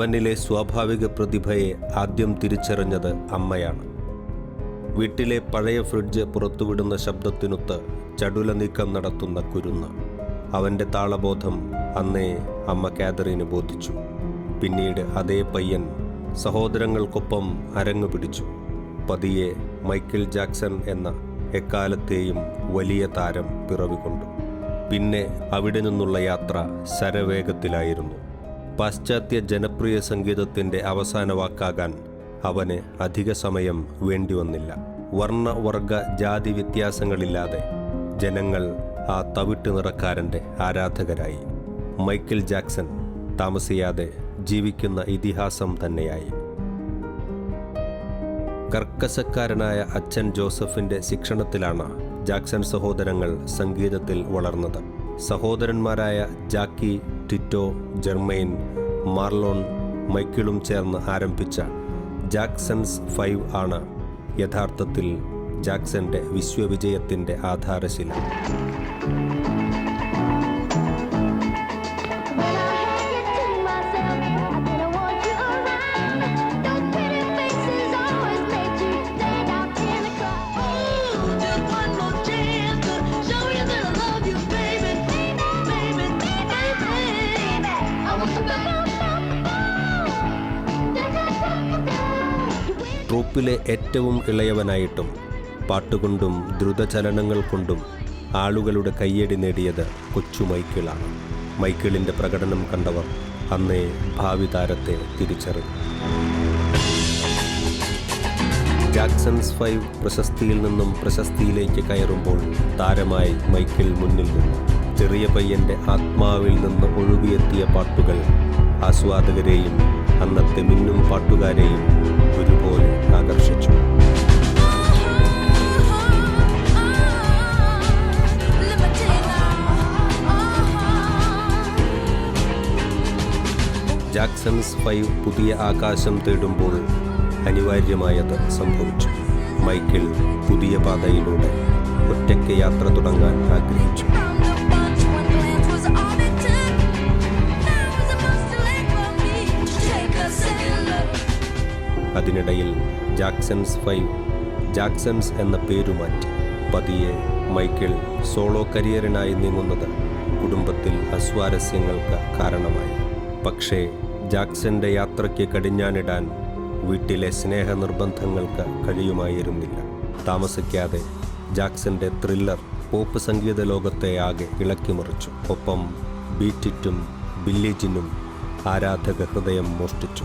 അവനിലെ സ്വാഭാവിക പ്രതിഭയെ ആദ്യം തിരിച്ചറിഞ്ഞത് അമ്മയാണ്. വീട്ടിലെ പഴയ ഫ്രിഡ്ജ് പുറത്തുവിടുന്ന ശബ്ദത്തിനൊത്ത് ചടുല നീക്കം നടത്തുന്ന കുരുന്ന്. അവന്റെ താളബോധം അന്നേ അമ്മ കാതറിന് ബോധിച്ചു. പിന്നീട് അതേ പയ്യൻ സഹോദരങ്ങൾക്കൊപ്പം അരങ്ങു പിടിച്ചു. പതിയെ മൈക്കിൾ ജാക്സൺ എന്ന എക്കാലത്തെയും വലിയ താരം പിറവികൊണ്ടു. പിന്നെ അവിടെ നിന്നുള്ള യാത്ര ശരവേഗത്തിലായിരുന്നു പാശ്ചാത്യ ജനപ്രിയ സംഗീതത്തിന്റെ അവസാന വാക്കാകാൻ അവന് അധിക സമയം വേണ്ടിവന്നില്ല. വർണവർഗ ജാതി വ്യത്യാസങ്ങളില്ലാതെ ജനങ്ങൾ ആ തവിട്ട് നിറക്കാരന്റെ ആരാധകരായി. മൈക്കിൾ ജാക്സൺ താമസിയാതെ ജീവിക്കുന്ന ഇതിഹാസം തന്നെയായി. കർക്കശക്കാരനായ അച്ഛൻ ജോസഫിന്റെ ശിക്ഷണത്തിലാണ് ജാക്സൺ സഹോദരങ്ങൾ സംഗീതത്തിൽ വളർന്നത്. സഹോദരന്മാരായ ജാക്കി ടിറ്റോ ജെർമൈൻ മാർലോൺ മൈക്കിളും ചേർന്ന് ആരംഭിച്ച ജാക്സൺസ് ഫൈവ് ആണ് യഥാർത്ഥത്തിൽ ജാക്സന്റെ വിശ്വവിജയത്തിന്റെ ആധാരശില. ട്രൂപ്പിലെ ഏറ്റവും ഇളയവനായിട്ടും പാട്ടുകൊണ്ടും ദ്രുതചലനങ്ങൾ കൊണ്ടും ആളുകളുടെ കയ്യടി നേടിയത് കൊച്ചു മൈക്കിളാണ്. മൈക്കിളിന്റെ പ്രകടനം കണ്ടവർ അന്നേ ഭാവി താരത്തെ തിരിച്ചറിഞ്ഞു. ജാക്സൺസ് ഫൈവ് പ്രശസ്തിയിൽ നിന്നും പ്രശസ്തിയിലേക്ക് കയറുമ്പോൾ താരമായി മൈക്കിൾ മുന്നിൽ നിന്നു. ചെറിയ പയ്യന്റെ ആത്മാവിൽ നിന്ന് ഒഴുകിയെത്തിയ പാട്ടുകൾ ആസ്വാദകരെയും അന്നത്തെ മിന്നും പാട്ടുകാരെയും ഒരുപോലെ ജാക്സൺസ് ഫൈവ് പുതിയ ആകാശം തേടുമ്പോൾ അനിവാര്യമായത് സംഭവിച്ചു. മൈക്കിൾ പുതിയ പാതയിലൂടെ ഒറ്റയ്ക്ക് യാത്ര തുടങ്ങാൻ ആഗ്രഹിച്ചു. അതിനിടയിൽ ജാക്സൺസ് ഫൈവ് ജാക്സൺസ് എന്ന പേരു മാറ്റി. പതിയെ മൈക്കിൾ സോളോ കരിയറിനായി നീങ്ങുന്നത് കുടുംബത്തിൽ അസ്വാരസ്യങ്ങൾക്ക് കാരണമായി. പക്ഷേ ജാക്സന്റെ യാത്രയ്ക്ക് കടിഞ്ഞാനിടാൻ വീട്ടിലെ സ്നേഹ നിർബന്ധങ്ങൾക്ക് കഴിയുമായിരുന്നില്ല. താമസിക്കാതെ ജാക്സന്റെ ത്രില്ലർ പോപ്പ് സംഗീത ലോകത്തെ ആകെ ഇളക്കിമറിച്ചു ഒപ്പം ബീറ്റിറ്റും ബില്ലിജിനും ആരാധക ഹൃദയം മോഷ്ടിച്ചു.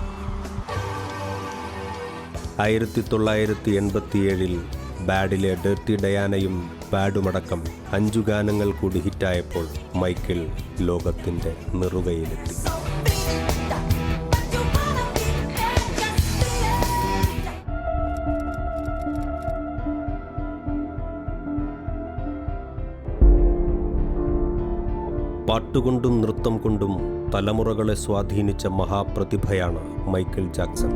ആയിരത്തി തൊള്ളായിരത്തി എൺപത്തിയേഴിൽ ബാഡിലെ ഡേർട്ടി ഡയാനയും ബാഡുമടക്കം അഞ്ചു ഗാനങ്ങൾ കൂടി ഹിറ്റായപ്പോൾ മൈക്കിൾ ലോകത്തിന്റെ നിറുകയിലെത്തി. പാട്ടുകൊണ്ടും നൃത്തം കൊണ്ടും തലമുറകളെ സ്വാധീനിച്ച മഹാപ്രതിഭയാണ് മൈക്കിൾ ജാക്സൺ.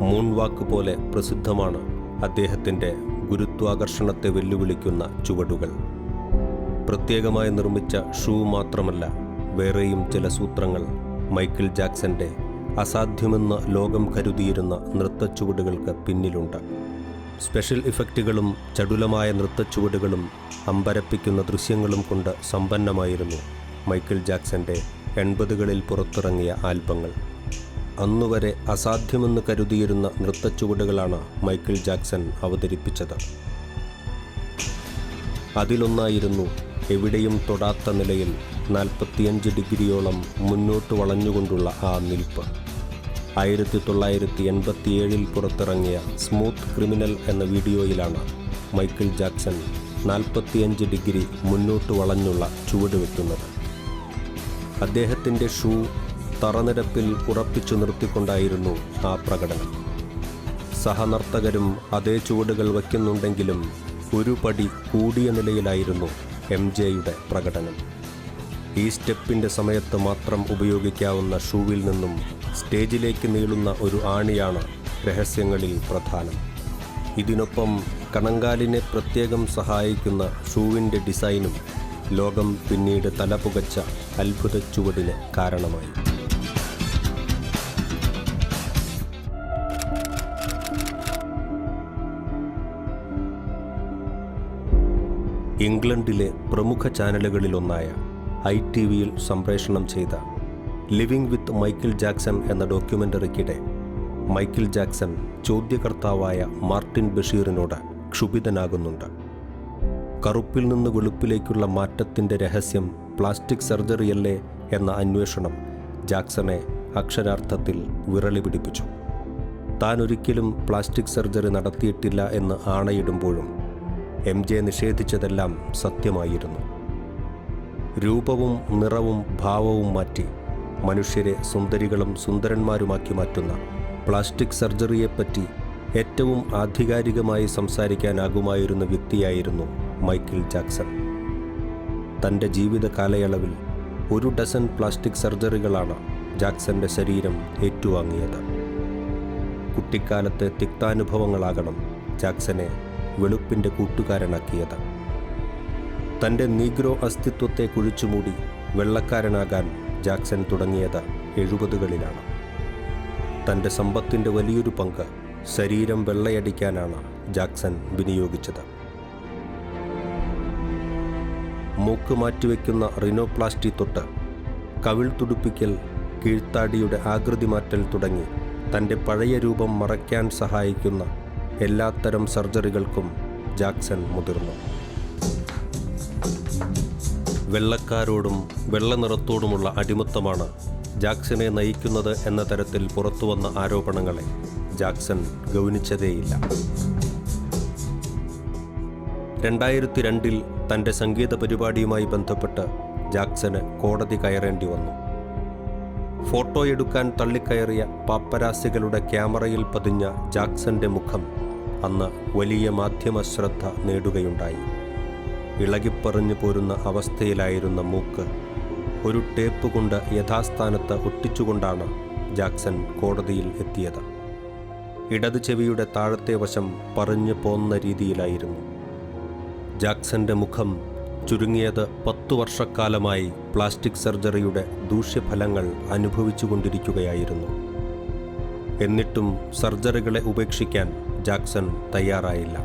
മൂൺവാക്ക് പോലെ പ്രസിദ്ധമാണ് അദ്ദേഹത്തിന്റെ ഗുരുത്വാകർഷണത്തെ വെല്ലുവിളിക്കുന്ന ചുവടുകൾ. പ്രത്യേകമായി നിർമ്മിച്ച ഷൂ മാത്രമല്ല വേറെയും ചില സൂത്രങ്ങൾ മൈക്കിൾ ജാക്സന്റെ അസാധ്യമെന്ന് ലോകം കരുതിയിരുന്ന നൃത്തച്ചുവടുകൾക്ക് പിന്നിലുണ്ട്. സ്പെഷ്യൽ ഇഫക്റ്റുകളും ചടുലമായ നൃത്തച്ചുവടുകളും അമ്പരപ്പിക്കുന്ന ദൃശ്യങ്ങളും കൊണ്ട് സമ്പന്നമായിരുന്നു മൈക്കിൾ ജാക്സന്റെ എൺപതുകളിൽ പുറത്തിറങ്ങിയ ആൽബങ്ങൾ. അന്നുവരെ അസാധ്യമെന്ന് കരുതിയിരുന്ന നൃത്തച്ചുവടുകളാണ് മൈക്കിൾ ജാക്സൺ അവതരിപ്പിച്ചത്. അതിലൊന്നായിരുന്നു എവിടെയും തൊടാത്ത നിലയിൽ നാൽപ്പത്തിയഞ്ച് ഡിഗ്രിയോളം മുന്നോട്ട് വളഞ്ഞുകൊണ്ടുള്ള ആ നിൽപ്പ്. ആയിരത്തി തൊള്ളായിരത്തി എൺപത്തിയേഴിൽ പുറത്തിറങ്ങിയ സ്മൂത്ത് ക്രിമിനൽ എന്ന വീഡിയോയിലാണ് മൈക്കിൾ ജാക്സൺ നാൽപ്പത്തിയഞ്ച് ഡിഗ്രി മുന്നോട്ട് വളഞ്ഞുള്ള ചുവട് വെക്കുന്നത് അദ്ദേഹത്തിന്റെ ഷൂ തറനിരപ്പിൽ ഉറപ്പിച്ചു നിർത്തിക്കൊണ്ടായിരുന്നു ആ പ്രകടനം. സഹനർത്തകരും അതേ ചുവടുകൾ വയ്ക്കുന്നുണ്ടെങ്കിലും ഒരു പടി കൂടിയ നിലയിലായിരുന്നു എം ജെയുടെ പ്രകടനം. ഈ സ്റ്റെപ്പിന്റെ സമയത്ത് മാത്രം ഉപയോഗിക്കാവുന്ന ഷൂവിൽ നിന്നും സ്റ്റേജിലേക്ക് നീളുന്ന ഒരു ആണിയാണ് രഹസ്യങ്ങളിൽ പ്രധാനം. ഇതിനൊപ്പം കണങ്കാലിനെ പ്രത്യേകം സഹായിക്കുന്ന ഷൂവിന്റെ ഡിസൈനും ലോകം പിന്നീട് തലപുകച്ച അത്ഭുത ചുവടിന് കാരണമായി. ഇംഗ്ലണ്ടിലെ പ്രമുഖ ചാനലുകളിലൊന്നായ ഐ ടി വിയിൽ സംപ്രേഷണം ചെയ്ത ലിവിംഗ് വിത്ത് മൈക്കിൾ ജാക്സൺ എന്ന ഡോക്യുമെന്ററിക്കിടെ മൈക്കിൾ ജാക്സൺ ചോദ്യകർത്താവായ മാർട്ടിൻ ബഷീറിനോട് ക്ഷുഭിതനാകുന്നുണ്ട്. കറുപ്പിൽ നിന്ന് വെളുപ്പിലേക്കുള്ള മാറ്റത്തിന്റെ രഹസ്യം പ്ലാസ്റ്റിക് സർജറിയല്ലേ എന്ന അന്വേഷണം ജാക്സനെ അക്ഷരാർത്ഥത്തിൽ വിറളി പിടിപ്പിച്ചു. താൻ ഒരിക്കലും പ്ലാസ്റ്റിക് സർജറി നടത്തിയിട്ടില്ല എന്ന് ആണയിടുമ്പോഴും എം ജെ നിഷേധിച്ചതെല്ലാം സത്യമായിരുന്നു. രൂപവും നിറവും ഭാവവും മാറ്റി മനുഷ്യരെ സുന്ദരികളും സുന്ദരന്മാരുമാക്കി മാറ്റുന്ന പ്ലാസ്റ്റിക് സർജറിയെപ്പറ്റി ഏറ്റവും ആധികാരികമായി സംസാരിക്കാനാകുമായിരുന്ന വ്യക്തിയായിരുന്നു മൈക്കിൾ ജാക്സൺ. തന്റെ ജീവിത കാലയളവിൽ ഒരു ഡസൻ പ്ലാസ്റ്റിക് സർജറികളാണ് ജാക്സന്റെ ശരീരം ഏറ്റുവാങ്ങിയത്. കുട്ടിക്കാലത്തെ തിക്താനുഭവങ്ങളാകണം ജാക്സനെ വെളുപ്പിന്റെ കൂട്ടുകാരനാക്കിയത്. തന്റെ നീഗ്രോ അസ്തിത്വത്തെ കുഴിച്ചുമൂടി വെള്ളക്കാരനാകാൻ ജാക്സൻ തുടങ്ങിയത് എഴുപതുകളിലാണ്. തന്റെ സമ്പത്തിന്റെ വലിയൊരു പങ്ക് ശരീരം വെള്ളയടിക്കാനാണ് ജാക്സൺ വിനിയോഗിച്ചത്. മൂക്ക് മാറ്റിവെക്കുന്ന റിനോപ്ലാസ്റ്റി തൊട്ട് കവിൾ തുടുപ്പിക്കൽ കീഴ്ത്താടിയുടെ ആകൃതി മാറ്റൽ തുടങ്ങി. തന്റെ പഴയ രൂപം മറയ്ക്കാൻ സഹായിക്കുന്ന എല്ലാത്തരം സർജറികൾക്കും ജാക്സൺ മുതിർന്നു. വെള്ളക്കാരോടും വെള്ളനിറത്തോടുമുള്ള അടിമത്തമാണ് ജാക്സനെ നയിക്കുന്നത് എന്ന തരത്തിൽ പുറത്തുവന്ന ആരോപണങ്ങളെ ജാക്സൺ ഗൗനിച്ചതേയില്ല. രണ്ടായിരത്തി രണ്ടിൽ തന്റെ സംഗീത പരിപാടിയുമായി ബന്ധപ്പെട്ട് ജാക്സന് കോടതി കയറേണ്ടി വന്നു. ഫോട്ടോ എടുക്കാൻ തള്ളിക്കയറിയ പാപ്പരാസികളുടെ ക്യാമറയിൽ പതിഞ്ഞ ജാക്സന്റെ മുഖം അന്ന് വലിയ മാധ്യമ ശ്രദ്ധ നേടുകയുണ്ടായി. ഇളകിപ്പറഞ്ഞു പോരുന്ന അവസ്ഥയിലായിരുന്ന മൂക്ക് ഒരു ടേപ്പ് കൊണ്ട് യഥാസ്ഥാനത്ത് ഒട്ടിച്ചുകൊണ്ടാണ് ജാക്സൺ കോടതിയിൽ എത്തിയത്. ഇടത് ചെവിയുടെ താഴത്തെ വശം പറഞ്ഞു പോന്ന രീതിയിലായിരുന്നു. ജാക്സന്റെ മുഖം ചുരുങ്ങിയത് പത്തു വർഷക്കാലമായി പ്ലാസ്റ്റിക് സർജറിയുടെ ദൂഷ്യഫലങ്ങൾ അനുഭവിച്ചുകൊണ്ടിരിക്കുകയായിരുന്നു. എന്നിട്ടും സർജറികളെ ഉപേക്ഷിക്കാൻ ജാക്സൺ തയ്യാറായില്ല.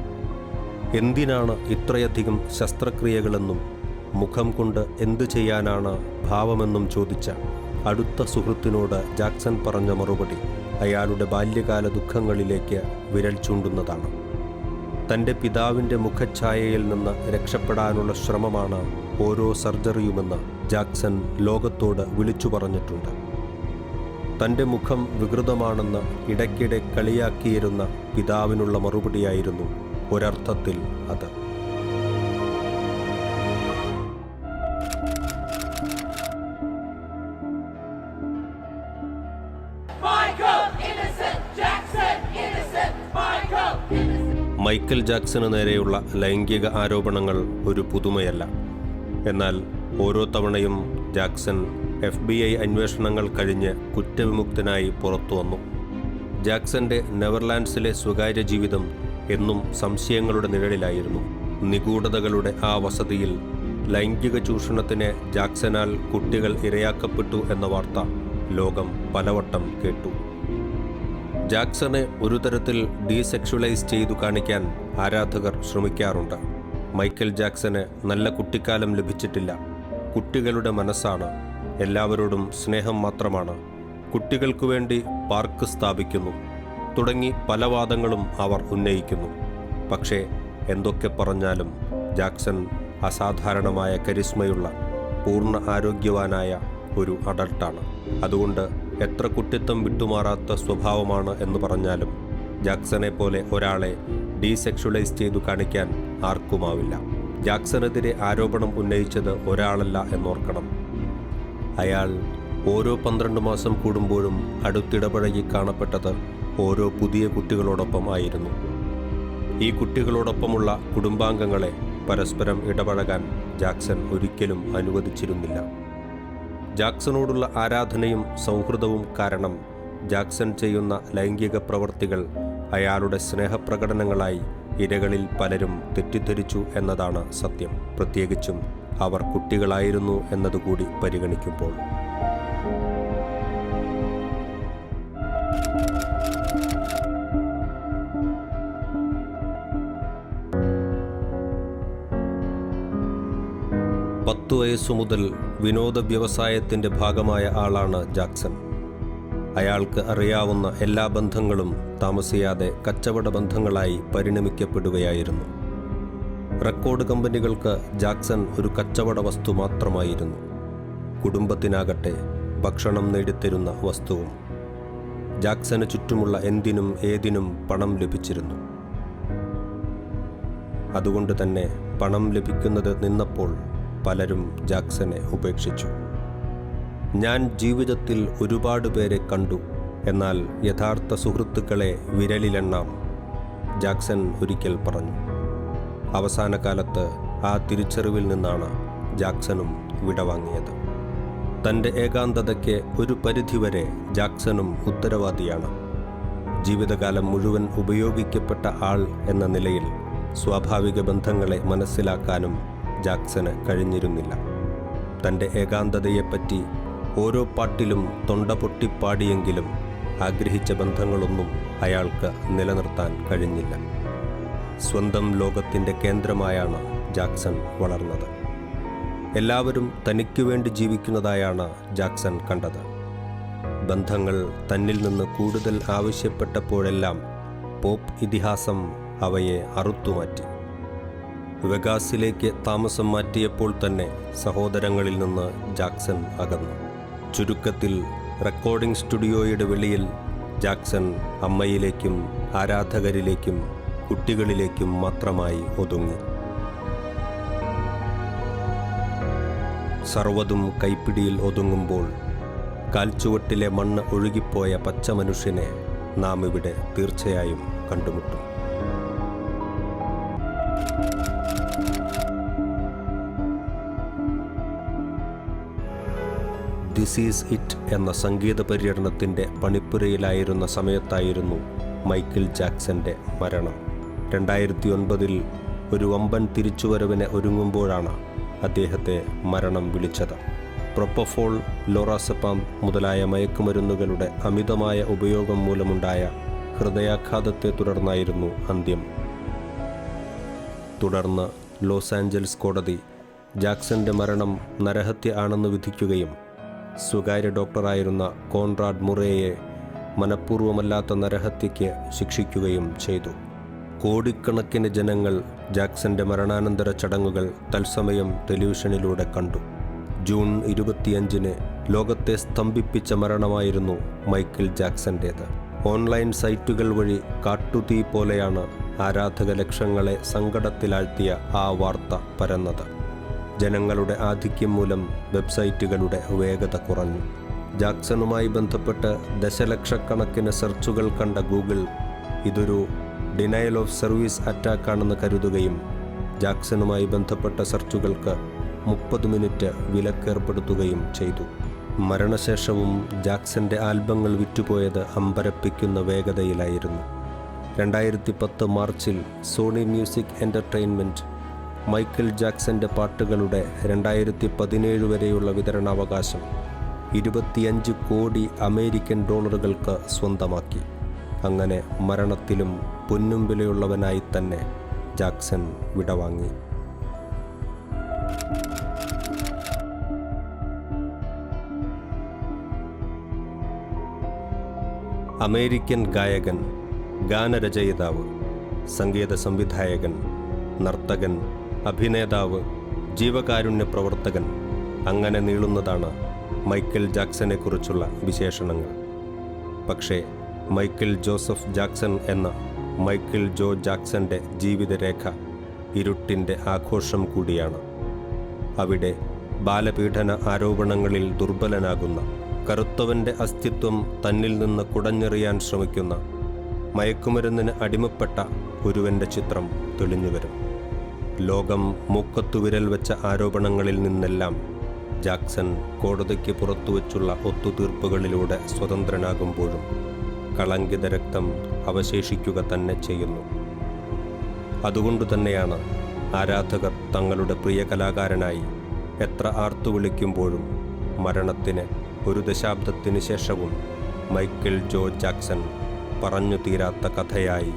എന്തിനാണ് ഇത്രയധികം ശസ്ത്രക്രിയകളെന്നും മുഖം കൊണ്ട് എന്തു ചെയ്യാനാണ് ഭാവമെന്നും ചോദിച്ച അടുത്ത സുഹൃത്തിനോട് ജാക്സൺ പറഞ്ഞ മറുപടി അയാളുടെ ബാല്യകാല ദുഃഖങ്ങളിലേക്ക് വിരൽ ചൂണ്ടുന്നതാണ്. തന്റെ പിതാവിന്റെ മുഖഛായയിൽ നിന്ന് രക്ഷപ്പെടാനുള്ള ശ്രമമാണ് ഓരോ സർജറിയുമെന്ന് ജാക്സൺ ലോകത്തോട് വിളിച്ചു പറഞ്ഞിട്ടുണ്ട്. തന്റെ മുഖം വികൃതമാണെന്ന് ഇടയ്ക്കിടെ കളിയാക്കിയിരുന്ന പിതാവിനുള്ള മറുപടിയായിരുന്നു ഒരർത്ഥത്തിൽ അത്. മൈക്കൽ ജാക്സന് നേരെയുള്ള ലൈംഗിക ആരോപണങ്ങൾ ഒരു പുതുമയല്ല. എന്നാൽ ഓരോ തവണയും ജാക്സൺ എഫ് ബി ഐ അന്വേഷണങ്ങൾ കഴിഞ്ഞ് കുറ്റവിമുക്തനായി പുറത്തു വന്നു. ജാക്സന്റെ നെവർലാൻഡ്സിലെ സ്വകാര്യ ജീവിതം എന്നും സംശയങ്ങളുടെ നിഴലിലായിരുന്നു. നിഗൂഢതകളുടെ ആ വസതിയിൽ ലൈംഗിക ചൂഷണത്തിന് ജാക്സനാൽ കുട്ടികൾ ഇരയാക്കപ്പെട്ടു എന്ന വാർത്ത ലോകം പലവട്ടം കേട്ടു. ജാക്സനെ ഒരു തരത്തിൽ ഡീസെക്ഷുവലൈസ് ചെയ്തു കാണിക്കാൻ ആരാധകർ ശ്രമിക്കാറുണ്ട്. മൈക്കൽ ജാക്സന് നല്ല കുട്ടിക്കാലം ലഭിച്ചിട്ടില്ല. കുട്ടികളുടെ മനസ്സാണ്. എല്ലാവരോടും സ്നേഹം മാത്രമാണ്. കുട്ടികൾക്കു വേണ്ടി പാർക്ക് സ്ഥാപിക്കുന്നു. തുടങ്ങി പല വാദങ്ങളും അവർ ഉന്നയിക്കുന്നു. പക്ഷേ എന്തൊക്കെ പറഞ്ഞാലും ജാക്സൺ അസാധാരണമായ കരിസ്മയുള്ള പൂർണ ആരോഗ്യവാനായ ഒരു അഡൾട്ടാണ്. അതുകൊണ്ട് എത്ര കുട്ടിത്വം വിട്ടുമാറാത്ത സ്വഭാവമാണ് എന്ന് പറഞ്ഞാലും ജാക്സനെ പോലെ ഒരാളെ ഡീസെക്ഷുലൈസ് ചെയ്തു കാണിക്കാൻ ആർക്കുമാവില്ല. ജാക്സനെതിരെ ആരോപണം ഉന്നയിച്ചത് ഒരാളല്ല എന്നോർക്കണം. അയാൾ ഓരോ പന്ത്രണ്ട് മാസം കൂടുമ്പോഴും അടുത്തിടപഴകി കാണപ്പെട്ടത് ഓരോ പുതിയ കുട്ടികളോടൊപ്പം ആയിരുന്നു. ഈ കുട്ടികളോടൊപ്പമുള്ള കുടുംബാംഗങ്ങളെ പരസ്പരം ഇടപഴകാൻ ജാക്സൺ ഒരിക്കലും അനുവദിച്ചിരുന്നില്ല. ജാക്സണോടുള്ള ആരാധനയും സൗഹൃദവും കാരണം ജാക്സൺ ചെയ്യുന്ന ലൈംഗിക പ്രവൃത്തികൾ അയാളുടെ സ്നേഹപ്രകടനങ്ങളായി ഇരകളിൽ പലരും തെറ്റിദ്ധരിച്ചു എന്നതാണ് സത്യം. പ്രത്യേകിച്ചും അവർ കുട്ടികളായിരുന്നു എന്നതുകൂടി പരിഗണിക്കുമ്പോൾ. പത്തു വയസ്സു മുതൽ വിനോദ വ്യവസായത്തിന്റെ ഭാഗമായ ആളാണ് ജാക്സൺ. അയാൾക്ക് അറിയാവുന്ന എല്ലാ ബന്ധങ്ങളും താമസിയാതെ കച്ചവട ബന്ധങ്ങളായി പരിണമിക്കപ്പെടുകയായിരുന്നു. റെക്കോർഡ് കമ്പനികൾക്ക് ജാക്സൺ ഒരു കച്ചവട വസ്തു മാത്രമായിരുന്നു. കുടുംബത്തിനാകട്ടെ ഭക്ഷണം നേടിത്തരുന്ന വസ്തുവും. ജാക്സന് ചുറ്റുമുള്ള എന്തിനും ഏതിനും പണം ലഭിച്ചിരുന്നു. അതുകൊണ്ട് തന്നെ പണം ലഭിക്കുന്നത് നിന്നപ്പോൾ പലരും ജാക്സനെ ഉപേക്ഷിച്ചു. ഞാൻ ജീവിതത്തിൽ ഒരുപാട് പേരെ കണ്ടു. എന്നാൽ യഥാർത്ഥ സുഹൃത്തുക്കളെ വിരലിലെണ്ണാം ജാക്സൺ ഒരിക്കൽ പറഞ്ഞു. അവസാന കാലത്ത് ആ തിരിച്ചറിവിൽ നിന്നാണ് ജാക്സണും വിടവാങ്ങിയത്. തന്റെ ഏകാന്തതയ്ക്ക് ഒരു പരിധിവരെ ജാക്സണും ഉത്തരവാദിയാണ്. ജീവിതകാലം മുഴുവൻ ഉപയോഗിക്കപ്പെട്ട ആൾ എന്ന നിലയിൽ സ്വാഭാവിക ബന്ധങ്ങളെ മനസ്സിലാക്കാനും ജാക്സന് കഴിഞ്ഞിരുന്നില്ല. തന്റെ ഏകാന്തതയെപ്പറ്റി ഓരോ പാട്ടിലും തൊണ്ട പൊട്ടിപ്പാടിയെങ്കിലും ആഗ്രഹിച്ച ബന്ധങ്ങളൊന്നും അയാൾക്ക് നിലനിർത്താൻ കഴിഞ്ഞില്ല. സ്വന്തം ലോകത്തിന്റെ കേന്ദ്രമായാണ് ജാക്സൺ വളർന്നത്. എല്ലാവരും തനിക്കു വേണ്ടി ജീവിക്കുന്നതായാണ് ജാക്സൺ കണ്ടത്. ബന്ധങ്ങൾ തന്നിൽ നിന്ന് കൂടുതൽ ആവശ്യപ്പെട്ടപ്പോഴെല്ലാം പോപ്പ് ഇതിഹാസം അവയെ അറുത്തുമാറ്റി. വെഗാസിലേക്ക് താമസം മാറ്റിയപ്പോൾ തന്നെ സഹോദരങ്ങളിൽ നിന്ന് ജാക്സൺ അകന്നു. ചുരുക്കത്തിൽ റെക്കോർഡിംഗ് സ്റ്റുഡിയോയുടെ വെളിയിൽ ജാക്സൺ അമ്മയിലേക്കും ആരാധകരിലേക്കും കുട്ടികളിലേക്കും മാത്രമായി ഒതുങ്ങി. സർവതും കൈപ്പിടിയിൽ ഒതുങ്ങുമ്പോൾ കാൽച്ചുവട്ടിലെ മണ്ണ് ഒഴുകിപ്പോയ പച്ച മനുഷ്യനെ നാം ഇവിടെ തീർച്ചയായും കണ്ടുമുട്ടും. ദിസ് ഈസ് ഇറ്റ് എന്ന സംഗീത പര്യടനത്തിന്റെ പണിപ്പുരയിലായിരുന്ന സമയത്തായിരുന്നു മൈക്കിൾ ജാക്സന്റെ മരണം. രണ്ടായിരത്തി ഒൻപതിൽ ഒരു വമ്പൻ തിരിച്ചുവരവിനെ ഒരുങ്ങുമ്പോഴാണ് അദ്ദേഹത്തെ മരണം വിളിച്ചത്. പ്രൊപ്പഫോൾ ലോറാസപ്പാം മുതലായ മയക്കുമരുന്നുകളുടെ അമിതമായ ഉപയോഗം മൂലമുണ്ടായ ഹൃദയാഘാതത്തെ തുടർന്നായിരുന്നു അന്ത്യം. തുടർന്ന് ലോസ് ആഞ്ചൽസ് കോടതി ജാക്സന്റെ മരണം നരഹത്യ ആണെന്ന് വിധിക്കുകയും സ്വകാര്യ ഡോക്ടറായിരുന്ന കോൺറാഡ് മുറേയെ മനഃപൂർവമല്ലാത്ത നരഹത്യയ്ക്ക് ശിക്ഷിക്കുകയും ചെയ്തു. കോടിക്കണക്കിന് ജനങ്ങൾ ജാക്സന്റെ മരണാനന്തര ചടങ്ങുകൾ തത്സമയം ടെലിവിഷനിലൂടെ കണ്ടു. ജൂൺ ഇരുപത്തിയഞ്ചിന് ലോകത്തെ സ്തംഭിപ്പിച്ച മരണമായിരുന്നു മൈക്കിൾ ജാക്സന്റേത്. ഓൺലൈൻ സൈറ്റുകൾ വഴി കാട്ടുതീ പോലെയാണ് ആരാധക ലക്ഷങ്ങളെ സങ്കടത്തിലാഴ്ത്തിയ ആ വാർത്ത പരന്നത്. ജനങ്ങളുടെ ആധിക്യം മൂലം വെബ്സൈറ്റുകളുടെ വേഗത കുറഞ്ഞു. ജാക്സണുമായി ബന്ധപ്പെട്ട് ദശലക്ഷക്കണക്കിന് സെർച്ചുകൾ കണ്ട ഗൂഗിൾ ഇതൊരു ഡിനയൽ ഓഫ് സർവീസ് അറ്റാക്കാണെന്ന് കരുതുകയും ജാക്സണുമായി ബന്ധപ്പെട്ട സെർച്ചുകൾക്ക് മുപ്പത് മിനിറ്റ് വിലക്കേർപ്പെടുത്തുകയും ചെയ്തു. മരണശേഷവും ജാക്സന്റെ ആൽബങ്ങൾ വിറ്റുപോയത് അമ്പരപ്പിക്കുന്ന വേഗതയിലായിരുന്നു. രണ്ടായിരത്തി പത്ത് മാർച്ചിൽ സോണി മ്യൂസിക് എന്റർടൈൻമെന്റ് മൈക്കിൾ ജാക്സന്റെ പാട്ടുകളുടെ രണ്ടായിരത്തി പതിനേഴ് വരെയുള്ള വിതരണാവകാശം ഇരുപത്തിയഞ്ച് കോടി അമേരിക്കൻ ഡോളറുകൾക്ക് സ്വന്തമാക്കി. അങ്ങനെ മരണത്തിലും പൊന്നും വിലയുള്ളവനായി തന്നെ ജാക്സൺ വിടവാങ്ങി. അമേരിക്കൻ ഗായകൻ ഗാനരചയിതാവ് സംഗീത സംവിധായകൻ നർത്തകൻ അഭിനേതാവ് ജീവകാരുണ്യ പ്രവർത്തകൻ അങ്ങനെ നീളുന്നതാണ് മൈക്കിൾ ജാക്സനെക്കുറിച്ചുള്ള വിശേഷണങ്ങൾ. പക്ഷേ മൈക്കിൾ ജോസഫ് ജാക്സൺ എന്ന മൈക്കിൾ ജോ ജാക്സന്റെ ജീവിതരേഖ ഇരുട്ടിന്റെ ആഘോഷം കൂടിയാണ്. അവിടെ ബാലപീഡന ആരോപണങ്ങളിൽ ദുർബലനാകുന്ന കറുത്തവന്റെ അസ്തിത്വം തന്നിൽ നിന്ന് കുടഞ്ഞെറിയാൻ ശ്രമിക്കുന്ന മയക്കുമരുന്നിന് അടിമപ്പെട്ട ഒരുവന്റെ ചിത്രം തെളിഞ്ഞുവരും ലോകം മൂക്കത്തു വിരൽ വെച്ച ആരോപണങ്ങളിൽ നിന്നെല്ലാം ജാക്സൺ കോടതിക്ക് പുറത്തുവച്ചുള്ള ഒത്തുതീർപ്പുകളിലൂടെ സ്വതന്ത്രനാകുമ്പോഴും കളങ്കിത രക്തം അവശേഷിക്കുക തന്നെ ചെയ്യുന്നു. അതുകൊണ്ട് തന്നെയാണ് ആരാധകർ തങ്ങളുടെ പ്രിയ കലാകാരനായി എത്ര ആർത്തു വിളിക്കുമ്പോഴും മരണത്തിന് ഒരു ദശാബ്ദത്തിന് ശേഷവും മൈക്കിൾ ജോ ജാക്സൺ പറഞ്ഞു തീരാത്ത കഥയായി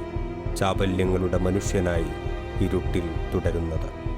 ചാബല്യങ്ങളുടെ മനുഷ്യനായി ഇരുട്ടിൽ തുടരുന്നത്.